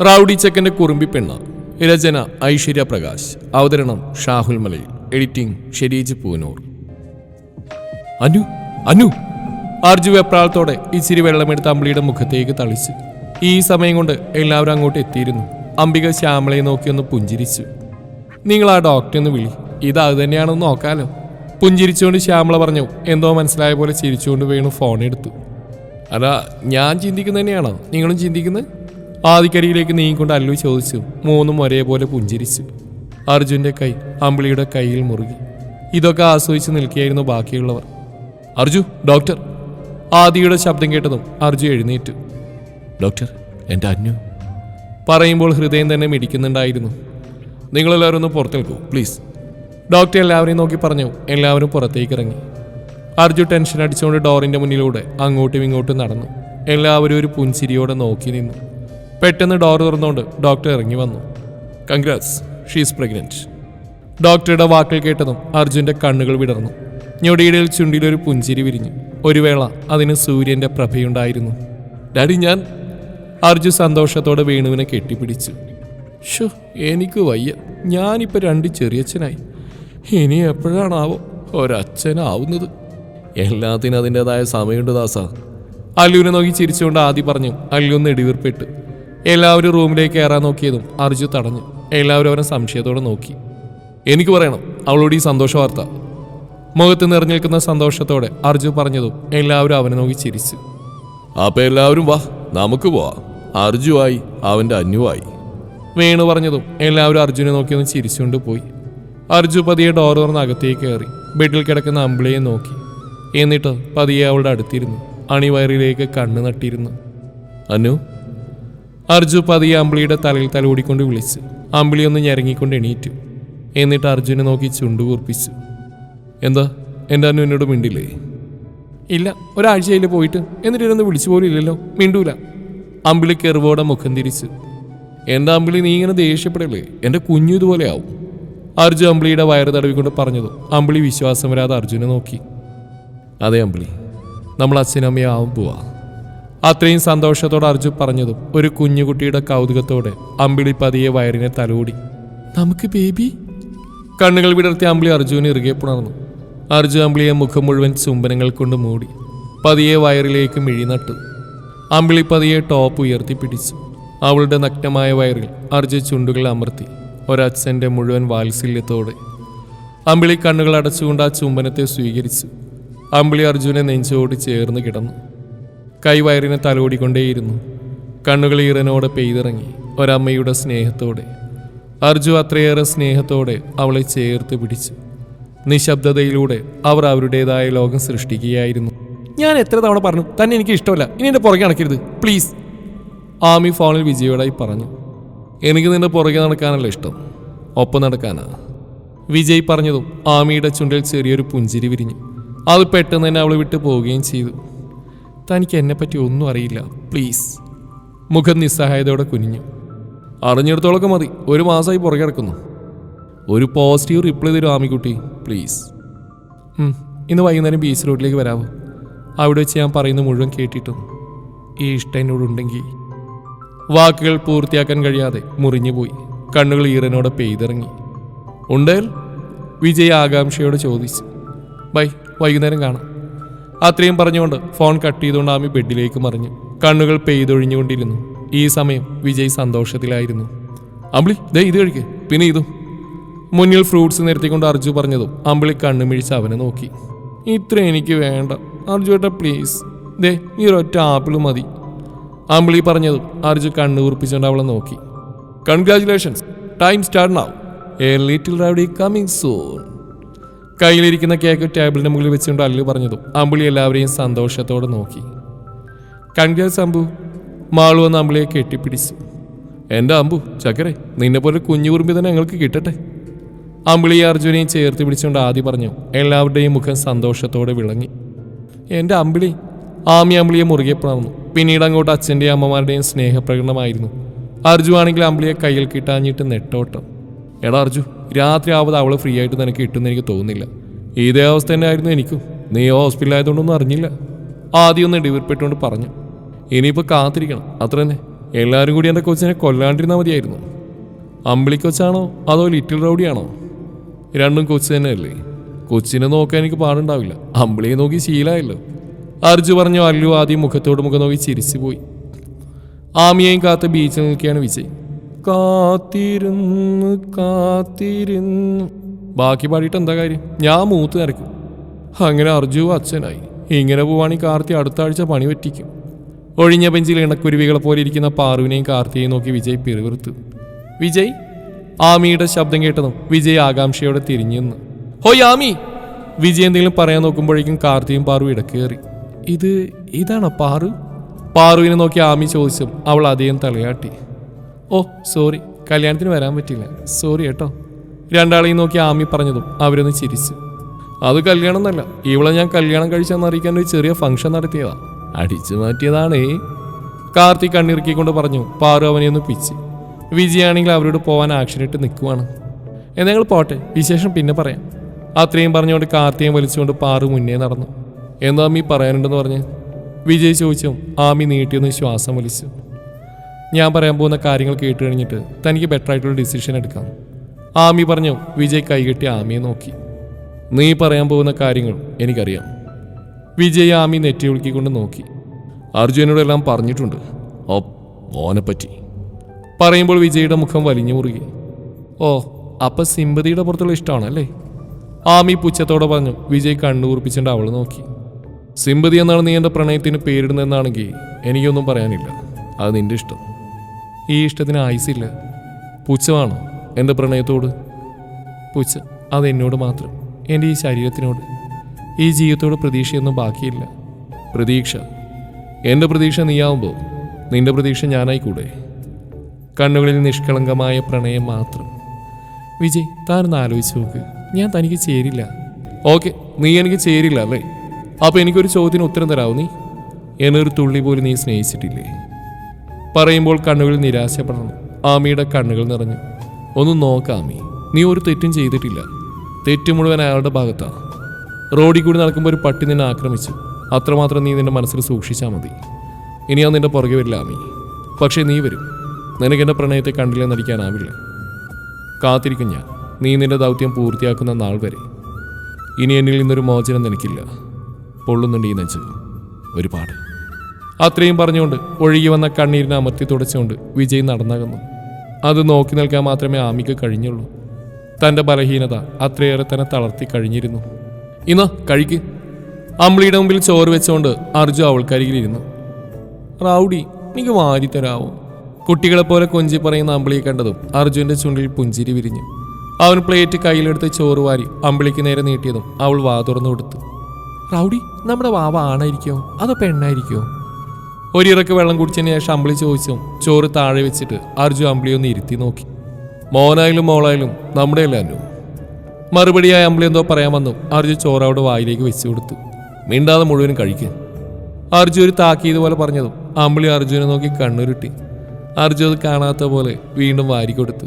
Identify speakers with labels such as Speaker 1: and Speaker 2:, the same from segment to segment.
Speaker 1: Rowdy ചെക്കന്റെ കുറുമ്പി പെണ്ണ്. രചന ഐശ്വര്യ പ്രകാശ്. അവതരണം ഷാഹുൽ മലയിൽ. എഡിറ്റിംഗ് ഷെരീജ് പൂനൂർ. അനു അനു. അർജു വെപ്രാളത്തോടെ ഇച്ചിരി വെള്ളമെടുത്ത് അമ്പിളിയുടെ മുഖത്തേക്ക് തളിച്ച്. ഈ സമയം കൊണ്ട് എല്ലാവരും അങ്ങോട്ട് എത്തിയിരുന്നു. അംബിക ശ്യാമളയെ നോക്കിയൊന്ന് പുഞ്ചിരിച്ചു. നിങ്ങൾ ആ ഡോക്ടറെ ഒന്ന് വിളി. ഇത് അത് തന്നെയാണെന്ന് നോക്കാലോ. പുഞ്ചിരിച്ചുകൊണ്ട് ശ്യാമള പറഞ്ഞു എന്തോ മനസ്സിലായ പോലെ ചിരിച്ചുകൊണ്ട് വീണു ഫോൺ എടുത്തു. അല്ല ഞാൻ ചിന്തിക്കുന്നത് തന്നെയാണോ? നിങ്ങളും ചിന്തിക്കുന്നത്? ആദിക്കരിയിലേക്ക് നീങ്ങിക്കൊണ്ട് അല്ലു ചോദിച്ചു. മൂന്നും ഒരേപോലെ പുഞ്ചിരിച്ചു. അർജുന്റെ കൈ അമ്പിളിയുടെ കയ്യിൽ മുറുകി. ഇതൊക്കെ ആസ്വദിച്ച് നിൽക്കുകയായിരുന്നു ബാക്കിയുള്ളവർ. അർജു ഡോക്ടർ. ആദിയുടെ ശബ്ദം കേട്ടതും അർജു എഴുന്നേറ്റു. ഡോക്ടർ എന്റെ അന്നു പറയുമ്പോൾ ഹൃദയം തന്നെ മിടിക്കുന്നുണ്ടായിരുന്നു. നിങ്ങളെല്ലാവരും ഒന്ന് പുറത്തു നിൽക്കൂ പ്ലീസ്. ഡോക്ടർ എല്ലാവരെയും നോക്കി പറഞ്ഞു. എല്ലാവരും പുറത്തേക്ക് ഇറങ്ങി അർജു ടെൻഷൻ അടിച്ചുകൊണ്ട് ഡോറിന്റെ മുന്നിലൂടെ അങ്ങോട്ടും ഇങ്ങോട്ടും നടന്നു. എല്ലാവരും ഒരു പുഞ്ചിരിയോടെ നോക്കി നിന്നു. പെട്ടെന്ന് ഡോർ തുറന്നുകൊണ്ട് ഡോക്ടർ ഇറങ്ങി വന്നു. കൺഗ്രാറ്റ്സ് ഷീസ് പ്രഗ്നന്റ് ഡോക്ടറുടെ വാക്കുകൾ കേട്ടതും അർജുന്റെ കണ്ണുകൾ വിടർന്നു. ഞൊടിയിടയിൽ ചുണ്ടിലൊരു പുഞ്ചിരി വിരിഞ്ഞു. ഒരു വേള അതിന് സൂര്യന്റെ പ്രഭയുണ്ടായിരുന്നു. ഡാഡി ഞാൻ അർജു സന്തോഷത്തോടെ വേണുവിനെ കെട്ടിപ്പിടിച്ചു. ഷോ എനിക്ക് വയ്യ. ഞാനിപ്പോൾ രണ്ട് ചെറിയച്ഛനായി. ഇനി എപ്പോഴാണാവോ ഒരച്ഛനാവുന്നത്? എല്ലാത്തിനും അതിന്റെതായ സമയമുണ്ട് ദാസ. അല്ലുവിനെ നോക്കി ചിരിച്ചുകൊണ്ട് ആദ്യം പറഞ്ഞു. അല്ലു നെടിവീർപ്പെട്ട് എല്ലാവരും റൂമിലേക്ക് കയറാൻ നോക്കിയതും അർജു തടഞ്ഞു എല്ലാവരും അവനെ സംശയത്തോടെ നോക്കി. എനിക്ക് പറയണം അവളോട് ഈ സന്തോഷ വാർത്ത. മുഖത്ത് നിറഞ്ഞു നിൽക്കുന്ന സന്തോഷത്തോടെ അർജു പറഞ്ഞതും എല്ലാവരും അവനെ നോക്കി ചിരിച്ചു. അപ്പൊ എല്ലാവരും വാ നമുക്ക് പോവാം. അർജുവായി അവന്റെ അന്യുവായി വേണു പറഞ്ഞതും എല്ലാവരും അർജുനെ നോക്കി ഒന്ന് ചിരിച്ചുകൊണ്ട് പോയി. അർജു പതിയെ ഡോർ തുറന്ന് അകത്തേക്ക് കയറി ബെഡിൽ കിടക്കുന്ന അമ്പിളിയെ നോക്കി. എന്നിട്ട് പതിയെ അവളുടെ അടുത്തിരുന്നു അണിവയറിലേക്ക് കണ്ണ് നട്ടിരുന്നു. അനു അർജു പതിയെ അമ്പിളിയുടെ തലയിൽ തലോടിക്കൊണ്ട് വിളിച്ചു. അമ്പിളി ഒന്ന് ഞരങ്ങിക്കൊണ്ട് എണീറ്റു. എന്നിട്ട് അർജുനെ നോക്കി ചുണ്ടു കൂർപ്പിച്ചു. എന്താ? എന്റെ അനു എന്നോട് മിണ്ടില്ലേ? ഇല്ല ഒരാഴ്ചയിൽ പോയിട്ട് എന്നിട്ട് ഇരുന്ന് വിളിച്ചു പോലും ഇല്ലല്ലോ. മിണ്ടൂല. അമ്പിളി കെറുവോടെ മുഖം തിരിച്ചു. എന്റെ അമ്പിളി നീ ഇങ്ങനെ ദേഷ്യപ്പെടല്ലേ? എന്റെ കുഞ്ഞു ഇതുപോലെ ആവും. അർജു അമ്പിളിയുടെ വയറ് തടവിക്കൊണ്ട് പറഞ്ഞതും അമ്പിളി വിശ്വാസം വരാതെ അർജുനെ നോക്കി. അതെ അമ്പിളി നമ്മൾ അച്ഛനമ്മയാവും പോവാ അത്രയും സന്തോഷത്തോടെ അർജു പറഞ്ഞതും ഒരു കുഞ്ഞുകുട്ടിയുടെ കൗതുകത്തോടെ അമ്പിളി പതിയെ വയറിനെ തലോടി. നമുക്ക് ബേബി? കണ്ണുകൾ വിടർത്തി അമ്പിളി അർജുവിനെ ഇറുകെ പുണർന്നു. അർജു അമ്പിളിയെ മുഖം മുഴുവൻ ചുംബനങ്ങൾ കൊണ്ട് മൂടി പതിയെ വയറിലേക്ക് മിഴിനട്ടു അമ്പിളി പതിയെ ടോപ്പ് ഉയർത്തി പിടിച്ചു. അവളുടെ നഗ്നമായ വയറിൽ അർജു ചുണ്ടുകൾ അമർത്തി ഒരച്ഛന്റെ മുഴുവൻ വാത്സല്യത്തോടെ. അമ്പിളി കണ്ണുകൾ അടച്ചുകൊണ്ട് ആ ചുംബനത്തെ സ്വീകരിച്ചു. അമ്പിളി അർജുനെ നെഞ്ചോട് ചേർന്ന് കിടന്നു. കൈവയറിനെ തലോടിക്കൊണ്ടേയിരുന്നു. കണ്ണുകൾ ഈറനോടെ പെയ്തിറങ്ങി ഒരമ്മയുടെ സ്നേഹത്തോടെ. അർജു അത്രയേറെ സ്നേഹത്തോടെ അവളെ ചേർത്ത് പിടിച്ചു. നിശബ്ദതയിലൂടെ അവർ അവരുടേതായ ലോകം സൃഷ്ടിക്കുകയായിരുന്നു. ഞാൻ എത്ര തവണ പറഞ്ഞു തന്നെ എനിക്ക് ഇഷ്ടമല്ല ഇനി എന്റെ പുറകെ നടക്കരുത് പ്ലീസ്. ആമി ഫോണിൽ വിജയോടായി പറഞ്ഞു എനിക്ക് നിന്റെ പുറകെ നടക്കാനല്ല ഇഷ്ടം ഒപ്പം നടക്കാനാ. വിജയ് പറഞ്ഞതും ആമിയുടെ ചുണ്ടിൽ ചെറിയൊരു പുഞ്ചിരി വിരിഞ്ഞു. അത് പെട്ടെന്ന് തന്നെ അവൾ വിട്ടു പോവുകയും ചെയ്തു. തനിക്ക് എന്നെപ്പറ്റി ഒന്നും അറിയില്ല. പ്ലീസ് മുഖം നിസ്സഹായതയോടെ കുനിഞ്ഞു. അറിഞ്ഞിടത്തോളൊക്കെ മതി. ഒരു മാസമായി പുറകെ കിടക്കുന്നു. ഒരു പോസിറ്റീവ് റിപ്ലൈ തരും ആമിക്കുട്ടി. പ്ലീസ് ഇന്ന് വൈകുന്നേരം ബീച്ച് റോഡിലേക്ക് വരാമോ അവിടെ വെച്ച് ഞാൻ പറയുന്ന മുഴുവൻ കേട്ടിട്ടും ഈ ഇഷ്ടം എന്നോടുണ്ടെങ്കിൽ. വാക്കുകൾ പൂർത്തിയാക്കാൻ കഴിയാതെ മുറിഞ്ഞുപോയി കണ്ണുകൾ ഈറനോടെ പെയ്തിറങ്ങി. ഉണ്ടേൽ വിജയ് ആകാംക്ഷയോട് ചോദിച്ചു. ബൈ വൈകുന്നേരം കാണാം. അത്രയും പറഞ്ഞുകൊണ്ട് ഫോൺ കട്ട് ചെയ്തുകൊണ്ട് ആമി ബെഡിലേക്ക് മറിഞ്ഞു. കണ്ണുകൾ പെയ്തൊഴിഞ്ഞുകൊണ്ടിരുന്നു. ഈ സമയം വിജയ് സന്തോഷത്തിലായിരുന്നു. അമ്പിളി ദേ ഇത് കഴിക്ക്. പിന്നെ ഇതും. മുന്നിൽ ഫ്രൂട്ട്സ് നിരത്തിക്കൊണ്ട് അർജു പറഞ്ഞതും അമ്പിളി കണ്ണുമിഴിച്ച് അവനെ നോക്കി. ഇത്ര എനിക്ക് വേണ്ട. അർജു ഏട്ടാ പ്ലീസ് ദേ ഈ ഒരൊറ്റ ആപ്പിൾ മതി. അമ്പിളി പറഞ്ഞതും അർജു കണ്ണു ഉറപ്പിച്ചുകൊണ്ട് അവളെ നോക്കി. Congratulations time start now a little rowdy coming soon കയ്യിലിരിക്കുന്ന കേക്ക് ടേബിളിന് മുകളിൽ വെച്ചുകൊണ്ട് അല്ലു പറഞ്ഞതും. അമ്പിളി എല്ലാവരെയും സന്തോഷത്തോടെ നോക്കി. കൺഗ്രാസ് അമ്പു മാളു വന്ന് അമ്പിളിയെ കെട്ടിപ്പിടിച്ചു. എന്റെ അമ്പു ചക്കരെ നിന്നെ പോലെ കുഞ്ഞു കുറുമ്പി തന്നെ ഞങ്ങൾക്ക് കിട്ടട്ടെ? അമ്പിളി അർജുനെയും ചേർത്ത് പിടിച്ചുകൊണ്ട് ആദ്യം പറഞ്ഞു. എല്ലാവരുടെയും മുഖം സന്തോഷത്തോടെ വിളങ്ങി. എന്റെ അമ്പിളി ആമി അമ്പിളിയെ മുറുകെ പിളർന്നു പിന്നീട് അങ്ങോട്ട് അച്ഛന്റെയും അമ്മമാരുടെയും സ്നേഹപ്രകടനമായിരുന്നു. അർജു ആണെങ്കിൽ അമ്പിളിയെ കയ്യിൽ കിട്ടാഞ്ഞിട്ട് നെട്ടോട്ടം. എടാ അർജു രാത്രി ആവത് അവൾ ഫ്രീ ആയിട്ട് നിനക്ക് കിട്ടുമെന്ന് എനിക്ക് തോന്നുന്നില്ല. ഇതേ അവസ്ഥ തന്നെ ആയിരുന്നു എനിക്കും. നീ ഹോസ്പിറ്റലായതുകൊണ്ടൊന്നും അറിഞ്ഞില്ല. ആദ്യം ഒന്ന് ഡിവിർപ്പെട്ടുകൊണ്ട് പറഞ്ഞു. ഇനിയിപ്പോൾ കാത്തിരിക്കണം. അത്ര തന്നെ. എല്ലാവരും കൂടി എന്റെ കൊച്ചിനെ കൊല്ലാണ്ടിരുന്നാൽ മതിയായിരുന്നു. അമ്പിളി കൊച്ചാണോ? അതോ ലിറ്റിൽ റൗഡിയാണോ രണ്ടും കൊച്ചു തന്നെയല്ലേ. കൊച്ചിനെ നോക്കാൻ എനിക്ക് പാടുണ്ടാവില്ല. അമ്പിളിയെ നോക്കി ശീലമായല്ലോ അർജു പറഞ്ഞു അല്ലു ആദ്യം മുഖത്തോട് മുഖം നോക്കി ചിരിച്ചു പോയി ആമിയെയും കാത്ത് ബീച്ചിൽ നിൽക്കുകയാണ് വിജയ്. കാത്തിരുന്ന് കാത്തിരുന്ന്. ബാക്കി പാടിയിട്ട് എന്താ കാര്യം? ഞാൻ മൂത്ത് നിരക്കും അങ്ങനെ അർജു അച്ഛനായി. ഇങ്ങനെ പോവാണെങ്കിൽ കാർത്തി അടുത്ത ആഴ്ച പണി പറ്റിക്കും. ഒഴിഞ്ഞ ബെഞ്ചിൽ ഇണക്കുരുവികളെ പോലെ ഇരിക്കുന്ന പാറുവിനെയും കാർത്തിയെയും നോക്കി വിജയ് പിറുവിറുത്തു വിജയ്? ആമിയുടെ ശബ്ദം കേട്ടതും വിജയ് ആകാംക്ഷയോടെ തിരിഞ്ഞു നിന്ന്. ഹോയ് ആമി! വിജയ് എന്തെങ്കിലും പറയാൻ നോക്കുമ്പോഴേക്കും കാർത്തിയും പാറു ഇടക്കേറി. ഇത് ഇതാണോ പാറു? പാറുവിനെ നോക്കി ആമി ചോദിച്ചും അവൾ അധികം തലയാട്ടി. Oh sorry. കല്യാണത്തിന് വരാൻ പറ്റില്ല സോറി കേട്ടോ. രണ്ടാളെയും നോക്കി ആമി പറഞ്ഞതും അവരൊന്ന് ചിരിച്ചു. അത് കല്യാണം എന്നല്ല ഇവളെ ഞാൻ കല്യാണം കഴിച്ചെന്ന് അറിയിക്കാൻ ഒരു ചെറിയ ഫംഗ്ഷൻ നടത്തിയതാ. അടിച്ചു മാറ്റിയതാണേ. കാർത്തി കണ്ണിറുക്കിക്കൊണ്ട് പറഞ്ഞു പാറു അവനെ ഒന്ന് പിച്ച്. വിജയാണെങ്കിൽ അവരോട് പോവാൻ ആക്ഷനിട്ട് നിൽക്കുവാണ്. ഞങ്ങൾ പോട്ടെ. വിശേഷം പിന്നെ പറയാം. അത്രയും പറഞ്ഞുകൊണ്ട് കാർത്തിയും വലിച്ചുകൊണ്ട് പാറു മുന്നേ നടന്നു. എന്താ അമ്മി പറയാനുണ്ടെന്ന് പറഞ്ഞ്? വിജയ് ചോദിച്ചു ആമി നീട്ടിയൊന്ന് ശ്വാസം വലിച്ചു. ഞാൻ പറയാൻ പോകുന്ന കാര്യങ്ങൾ കേട്ട് കഴിഞ്ഞിട്ട് തനിക്ക് ബെറ്റർ ആയിട്ടുള്ള ഡിസിഷൻ എടുക്കാം. ആമി പറഞ്ഞു വിജയ് കൈകെട്ടി ആമിയെ നോക്കി. നീ പറയാൻ പോകുന്ന കാര്യങ്ങൾ എനിക്കറിയാം. വിജയ് ആമി നെറ്റി വിളിക്കൊണ്ട് നോക്കി. അർജുനോടെല്ലാം പറഞ്ഞിട്ടുണ്ട്. ഓ പറ്റി പറയുമ്പോൾ വിജയുടെ മുഖം വലിഞ്ഞു മുറുകി. ഓ അപ്പൊ സിമ്പതിയുടെ പുറത്തുള്ള ഇഷ്ടമാണല്ലേ ആമി പുച്ഛത്തോടെ പറഞ്ഞു വിജയ് കണ്ണുകൂർപ്പിച്ചുകൊണ്ട് അവൾ നോക്കി. സിമ്പതി എന്നാണ് നീ എന്റെ പ്രണയത്തിന് പേരിടുന്നതെന്നാണെങ്കിൽ എനിക്കൊന്നും പറയാനില്ല. അത് നിന്റെ ഇഷ്ടം. ഈ ഇഷ്ടത്തിന് ആയുസില്ല. പുച്ഛമാണോ എന്റെ പ്രണയത്തോട്. പുച്ഛ അതെന്നോട് മാത്രം എന്റെ ഈ ശരീരത്തിനോട്. ഈ ജീവിതത്തോട് പ്രതീക്ഷയൊന്നും ബാക്കിയില്ല. പ്രതീക്ഷ. എന്റെ പ്രതീക്ഷ നീയാവുമ്പോൾ നിന്റെ പ്രതീക്ഷ ഞാനായിക്കൂടെ? കണ്ണുകളിൽ നിഷ്കളങ്കമായ പ്രണയം മാത്രം. വിജയ് താനൊന്ന് ആലോചിച്ച് നോക്ക്. ഞാൻ തനിക്ക് ചേരില്ല. ഓക്കെ നീ എനിക്ക് ചേരില്ല അല്ലേ? അപ്പോൾ എനിക്കൊരു ചോദ്യത്തിന് ഉത്തരം തരാവൂ നീ? എന്നൊരു തുള്ളി പോലും നീ സ്നേഹിച്ചിട്ടില്ലേ? പറയുമ്പോൾ കണ്ണുകളിൽ നിരാശപ്പെടണം. ആമിയുടെ കണ്ണുകൾ നിറഞ്ഞു. ഒന്ന് നോക്കാമി നീ ഒരു തെറ്റും ചെയ്തിട്ടില്ല. തെറ്റ് മുഴുവൻ അയാളുടെ ഭാഗത്താണ് റോഡിൽ കൂടി നടക്കുമ്പോൾ ഒരു പട്ടി നിന്നെ ആക്രമിച്ചു. അത്രമാത്രം നീ നിന്റെ മനസ്സിൽ സൂക്ഷിച്ചാൽ മതി. ഇനി ഞാൻ നിന്റെ പുറകെ വരില്ല ആമി. പക്ഷേ നീ വരും. നിനക്ക് എന്റെ പ്രണയത്തെ കണ്ടില്ലെന്ന് നടിക്കാനാവില്ല കാത്തിരിക്കും ഞാൻ. നീ നിന്റെ ദൗത്യം പൂർത്തിയാക്കുന്ന നാൾ വരെ. ഇനി എന്നിൽ നിന്നൊരു മോചനം നിനക്കില്ല. പൊള്ളുന്നുണ്ട് ഈ നെഞ്ച് ഒരുപാട്. അത്രയും പറഞ്ഞുകൊണ്ട് ഒഴുകി വന്ന കണ്ണീരിനെ അമർത്തി തുടച്ചുകൊണ്ട് വിജയ് നടന്നകന്നു. അത് നോക്കി നിൽക്കാൻ മാത്രമേ ആമിക്ക് കഴിഞ്ഞുള്ളൂ. തന്റെ ബലഹീനത അത്രയേറെ തന്നെ തളർത്തി കഴിഞ്ഞിരുന്നു. ഇന്ന് കഴിക്ക്. അമ്പിളിയുടെ മുമ്പിൽ ചോറ് വെച്ചുകൊണ്ട് അർജു അവൾക്കരികിലിരുന്നു. റൗഡി എനിക്ക് വാരി തരാവോ? കുട്ടികളെ പോലെ കൊഞ്ചി പറയുന്ന അമ്പിളിയെ കണ്ടതും അർജുന്റെ ചുണ്ടിൽ പുഞ്ചിരി വിരിഞ്ഞു. അവൻ പ്ലേറ്റ് കയ്യിലെടുത്ത് ചോറ് വാരി അമ്പിളിക്ക് നേരെ നീട്ടിയതും അവൾ വാ തുറന്നു കൊടുത്തു. റൗഡി നമ്മുടെ വാവ ആണായിരിക്കോ? അതോ പെണ്ണായിരിക്കോ? ഒരിറക്ക് വെള്ളം കുടിച്ചതിന് ശേഷം അമ്പിളി ചോദിച്ചു ചോറ് താഴെ വെച്ചിട്ട് അർജു അമ്പിളി ഒന്ന് ഇരുത്തി നോക്കി. മോനായാലും മോളായാലും നമ്മുടെ അല്ല മറുപടിയായ അമ്പിളി എന്തോ പറയാൻ വന്നു. അർജു ചോറ് അവിടെ വായിലേക്ക് വെച്ചു കൊടുത്തു. മിണ്ടാതെ മുഴുവനും കഴിക്കുക അർജു ഒരു താക്കീത് പോലെ പറഞ്ഞതും അമ്പിളി അർജുനെ നോക്കി കണ്ണുരുട്ടി. അർജു അത് കാണാത്ത പോലെ വീണ്ടും വാരി കൊടുത്തു.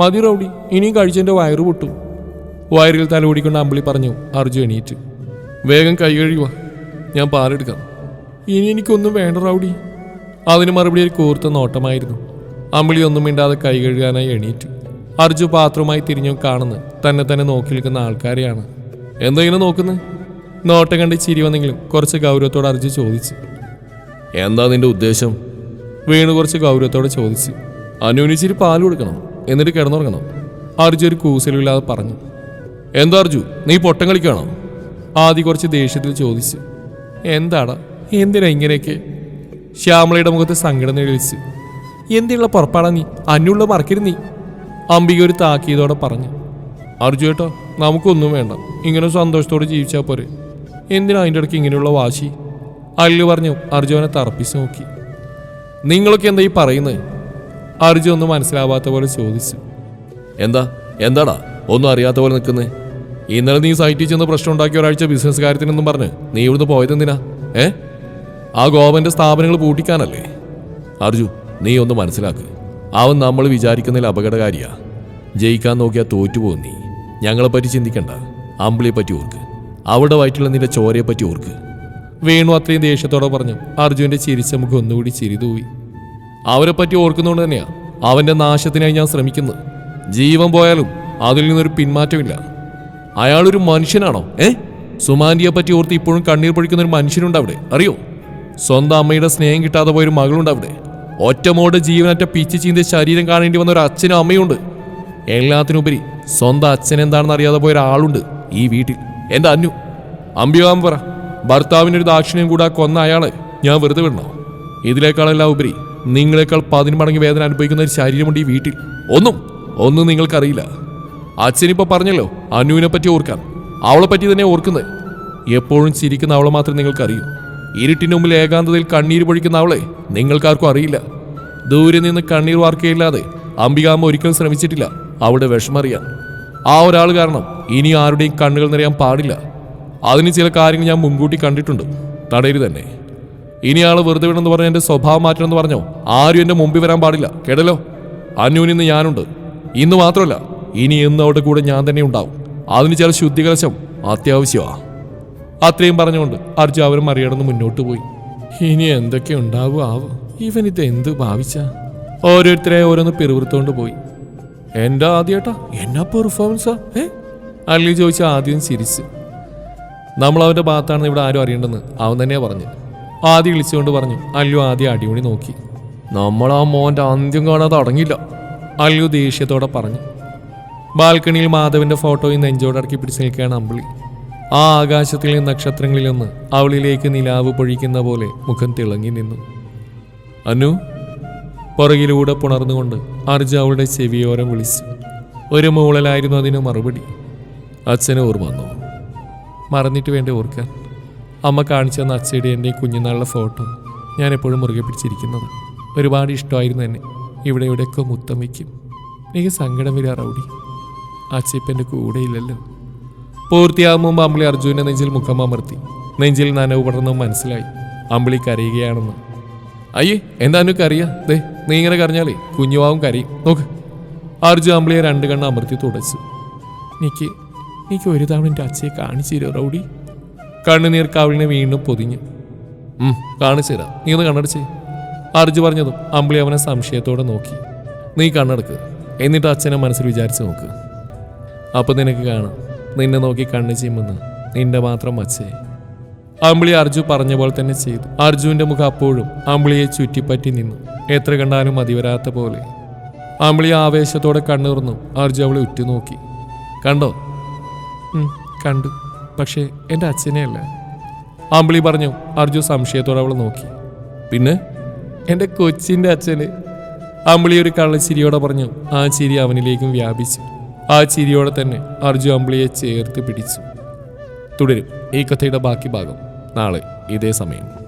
Speaker 1: മതി റൗഡി ഇനിയും കഴിച്ചെന്റെ വയറ് പൊട്ടും. വയറിൽ തലോടിക്കൊണ്ട് അമ്പിളി പറഞ്ഞു അർജു എണീറ്റ്. വേഗം കൈ കഴിയുവാ ഞാൻ പാലെടുക്കാം. ഇനി എനിക്കൊന്നും വേണ്ട റൗഡി. അതിന് മറുപടി ഒരു കൂർത്ത നോട്ടമായിരുന്നു. അമ്പിളി ഒന്നും മിണ്ടാതെ കൈ കഴുകാനായി എണീറ്റു. അർജു പാത്രവുമായി തിരിഞ്ഞു കാണുന്ന തന്നെ തന്നെ നോക്കി നിൽക്കുന്ന ആൾക്കാരെയാണ്. എന്തോ ഇങ്ങനെ നോക്കുന്നത് നോട്ടം കണ്ട് ചിരി വന്നെങ്കിലും കുറച്ച് ഗൗരവത്തോടെ അർജു ചോദിച്ചു. എന്താ നിന്റെ ഉദ്ദേശം? വീണ് കുറച്ച് ഗൗരവത്തോടെ ചോദിച്ചു. അനുവിനിച്ചിരി പാൽ കൊടുക്കണം എന്നിട്ട് കിടന്നുറങ്ങണം. അർജു ഒരു കൂസലില്ലാതെ പറഞ്ഞു. എന്താ അർജു നീ പൊട്ടം കളിക്കണം ആദ്യ കുറച്ച് ദേഷ്യത്തിൽ ചോദിച്ചു. എന്താടാ? എന്തിനാ ഇങ്ങനെയൊക്കെ? ശ്യാമളയുടെ മുഖത്ത് സങ്കടം നിഴലിച്ചു. എന്തിനുള്ള പുറപ്പാടാ നീ? അന്നുള്ള മറക്കരുത് നീ. അംബിക ഒരു താക്കീതോടെ പറഞ്ഞു. അർജു ഏട്ടാ നമുക്കൊന്നും വേണ്ട. ഇങ്ങനെ സന്തോഷത്തോടെ ജീവിച്ചാൽ പോരെ. എന്തിനാ അതിന്റെ ഇടയ്ക്ക് ഇങ്ങനെയുള്ള വാശി? അല്ലു പറഞ്ഞു അർജുനെ തറപ്പിച്ച് നോക്കി. നിങ്ങളൊക്കെ എന്താ ഈ പറയുന്നത്? അർജു ഒന്നും മനസ്സിലാവാത്ത പോലെ ചോദിച്ചു. എന്താ? എന്താടാ? ഒന്നും അറിയാത്ത പോലെ നിൽക്കുന്നേ? ഇന്നലെ നീ സൈറ്റിൽ ചെന്ന് പ്രശ്നം ഉണ്ടാക്കിയ ഒരാഴ്ച ബിസിനസ് കാര്യത്തിനെന്നും പറഞ്ഞ് നീ ഇവിടുന്ന് പോയത് എന്തിനാ ഏ? ആ ഗോവന്റെ സ്ഥാപനങ്ങൾ പൂട്ടിക്കാനല്ലേ? അർജു നീ ഒന്ന് മനസ്സിലാക്ക്. അവൻ നമ്മൾ വിചാരിക്കുന്നതിൽ അപകടകാരിയാ. ജയിക്കാൻ നോക്കിയാൽ തോറ്റുപോകും നീ. ഞങ്ങളെപ്പറ്റി ചിന്തിക്കണ്ട. അമ്പിളിയെ പറ്റി ഓർക്ക്. അവിടെ വയറ്റിലുള്ള നിന്റെ ചോരയെ പറ്റി ഓർക്ക്. വേണു അത്രയും ദേഷ്യത്തോടെ പറഞ്ഞു അർജുന്റെ ചിരിച്ച മുഖം ഒന്നുകൂടി ചിരി തൂവി അവരെ പറ്റി ഓർക്കുന്നതുകൊണ്ട് തന്നെയാണ് അവന്റെ നാശത്തിനായി ഞാൻ ശ്രമിക്കുന്നത്. ജീവൻ പോയാലും അതിൽ നിന്നൊരു പിന്മാറ്റമില്ല. അയാളൊരു മനുഷ്യനാണോ? ഏ? സുമാന്റിയെ പറ്റി ഓർത്ത് ഇപ്പോഴും കണ്ണീർ പൊഴിക്കുന്ന ഒരു മനുഷ്യനുണ്ട് അവിടെ അറിയോ? സ്വന്തം അമ്മയുടെ സ്നേഹം കിട്ടാതെ പോയൊരു മകളുണ്ട് അവിടെ. ഒറ്റമോട് ജീവനറ്റ പിച്ച് ചീന്തി ശരീരം കാണേണ്ടി വന്ന ഒരു അച്ഛനും അമ്മയുണ്ട്. എല്ലാത്തിനുപരി സ്വന്തം അച്ഛൻ എന്താണെന്ന് അറിയാതെ പോയ ഒരാളുണ്ട് ഈ വീട്ടിൽ. എന്റെ അന്നു. അമ്പിയാൻ പറ. ഭർത്താവിനൊരു ദാക്ഷിണ്യം കൂടാ കൊന്ന അയാളെ ഞാൻ വെറുതെ വിടണോ? ഇതിനേക്കാളെല്ലാം ഉപരി നിങ്ങളെക്കാൾ പതിന് മടങ്ങി വേദന അനുഭവിക്കുന്ന ഒരു ശരീരമുണ്ട് ഈ വീട്ടിൽ. ഒന്നും ഒന്നും നിങ്ങൾക്കറിയില്ല. അച്ഛനിപ്പോ പറഞ്ഞല്ലോ അനുവിനെ പറ്റി ഓർക്കാൻ. അവളെ പറ്റി തന്നെ ഓർക്കുന്നത്. എപ്പോഴും ചിരിക്കുന്ന അവളെ മാത്രം നിങ്ങൾക്കറിയൂ. ഇരുട്ടിന് മുമ്പിൽ ഏകാന്തതയിൽ കണ്ണീര് പൊഴിക്കുന്ന അവളെ നിങ്ങൾക്കാർക്കും അറിയില്ല. ദൂരെ നിന്ന് കണ്ണീർ വാർക്കയില്ലാതെ അംബികാമ്മ ഒരിക്കലും ശ്രമിച്ചിട്ടില്ല. അവിടെ വിഷമറിയാൻ ആ ഒരാൾ കാരണം ഇനി ആരുടെയും കണ്ണുകൾ നിറയാൻ പാടില്ല. അതിന് ചില കാര്യങ്ങൾ ഞാൻ മുൻകൂട്ടി കണ്ടിട്ടുണ്ട്. തടയരു തന്നെ ഇനി ആൾ വെറുതെ വിടണമെന്ന് പറഞ്ഞ എന്റെ സ്വഭാവം മാറ്റണം എന്ന് പറഞ്ഞോ? ആരും എന്റെ മുമ്പിൽ വരാൻ പാടില്ല. കേടലോ അന്യൂന് ഇന്ന് ഞാനുണ്ട്. ഇന്ന് മാത്രമല്ല ഇനി ഇന്ന് അവിടെ കൂടെ ഞാൻ തന്നെ ഉണ്ടാവും. അതിന് ചില ശുദ്ധികലശം അത്യാവശ്യമാ. അത്രയും പറഞ്ഞുകൊണ്ട് അർജു അവരും മറികടന്ന് മുന്നോട്ട് പോയി. ഇനി എന്തൊക്കെ ഉണ്ടാവും ആവും? ഇവൻ ഇത് എന്ത് ഭാവിച്ച? ഓരോരുത്തരെ ഓരോന്ന് പിറുവിറുത്തോണ്ട് പോയി. എന്റെ ആദ്യേട്ടാ? എന്നാ പെർഫോമൻസാ ഏ? അല്ലി ചോദിച്ച ആദ്യം ചിരിച്ച്. നമ്മൾ അവന്റെ ഭാഗത്താണെന്ന് ഇവിടെ ആരും അറിയണ്ടെന്ന് അവൻ തന്നെയാ പറഞ്ഞു ആദ്യം വിളിച്ചുകൊണ്ട് പറഞ്ഞു അല്ലു ആദ്യം അടിപൊളി നോക്കി. നമ്മൾ ആ മോന്റെ അന്ത്യം കാണാതെ അടങ്ങില്ല അല്ലു ദേഷ്യത്തോടെ പറഞ്ഞു. ബാൽക്കണിയിൽ മാധവന്റെ ഫോട്ടോയും നെഞ്ചോടടക്കി പിടിച്ച് നിൽക്കുകയാണ് അമ്പിളി. ആ ആകാശത്തിലെ നക്ഷത്രങ്ങളിലൊന്ന് അവളിലേക്ക് നിലാവ് പൊഴിക്കുന്ന പോലെ മുഖം തിളങ്ങി നിന്നു. അനു പുറകിലൂടെ പുണർന്നുകൊണ്ട് അർജ അവളുടെ ചെവിയോരം വിളിച്ചു. ഒരു മൂളലായിരുന്നു അതിന് മറുപടി. അച്ഛനെ ഓർമ്മ വന്നു. മറന്നിട്ട് വേണ്ടേ ഓർക്കാൻ? അമ്മ കാണിച്ചു തന്ന അച്ഛയുടെ എന്റെ കുഞ്ഞുനാളിലെ ഫോട്ടോ ഞാൻ എപ്പോഴും മുറുകെ പിടിച്ചിരിക്കുന്നത്. ഒരുപാട് ഇഷ്ടമായിരുന്നു എന്നെ. ഇവിടെ ഇവിടെയൊക്കെ മുത്തം വയ്ക്കും എനിക്ക് സങ്കടം വരിക റൗഡി. അച്ഛപ്പം എന്റെ കൂടെ ഇല്ലല്ലോ പൂർത്തിയാകും അമ്പിളി അർജുനെ നെഞ്ചിൽ മുഖം അമർത്തി. നെഞ്ചിൽ നനവ് പടർന്നു മനസ്സിലായി. അമ്പിളി കരയുകയാണെന്ന്. അയ്യേ എന്താ നിനക്ക് അറിയാം? ദേ നീ ഇങ്ങനെ കരഞ്ഞാലേ കുഞ്ഞുവാവും കരയും. നോക്ക്. അർജു അമ്പിളിയെ രണ്ട് കണ്ണ് അമർത്തി തുടച്ചു. എനിക്ക് എനിക്ക് ഒരു തവണ എന്റെ അച്ഛയെ കാണിച്ചു തരുമോ റൗഡി? കണ്ണുനീർ കാവളിനെ വീണ്ടും പൊതിഞ്ഞു. കാണിച്ചു തരാം. നീ ഒന്ന് കണ്ണടച്ചേ. അർജു പറഞ്ഞതും അമ്പിളി അവനെ സംശയത്തോടെ നോക്കി. നീ കണ്ണടക്ക്. എന്നിട്ട് അച്ഛനെ മനസ്സിൽ വിചാരിച്ചു നോക്ക്. അപ്പൊ നിനക്ക് കാണാം. നിന്നെ നോക്കി കണ്ണു ചെയ്യുമെന്ന് നിന്റെ മാത്രം അച്ഛേ. അമ്പിളി അർജു പറഞ്ഞ പോലെ തന്നെ ചെയ്തു. അർജുവിന്റെ മുഖം അപ്പോഴും അമ്പിളിയെ ചുറ്റിപ്പറ്റി നിന്നു. എത്ര കണ്ടാലും മതിവരാത്ത പോലെ. അമ്പിളി ആവേശത്തോടെ കണ്ണുറന്നു അർജു അവളെ ഉറ്റുനോക്കി. കണ്ടോ? കണ്ടു. പക്ഷേ എന്റെ അച്ഛനെ അല്ല അമ്പിളി പറഞ്ഞു അർജു സംശയത്തോടെ അവളെ നോക്കി. പിന്നെ? എന്റെ കൊച്ചിന്റെ അച്ഛന്. അമ്പിളി ഒരു കള്ളച്ചിരിയോടെ പറഞ്ഞു ആ ചിരി അവനിലേക്കും വ്യാപിച്ചു. ആ ചിരിയോടെ തന്നെ അർജു അമ്പിളിയെ ചേർത്ത് പിടിച്ചു. തുടരും ഈ കഥയുടെ ബാക്കി ഭാഗം നാളെ ഇതേ സമയം.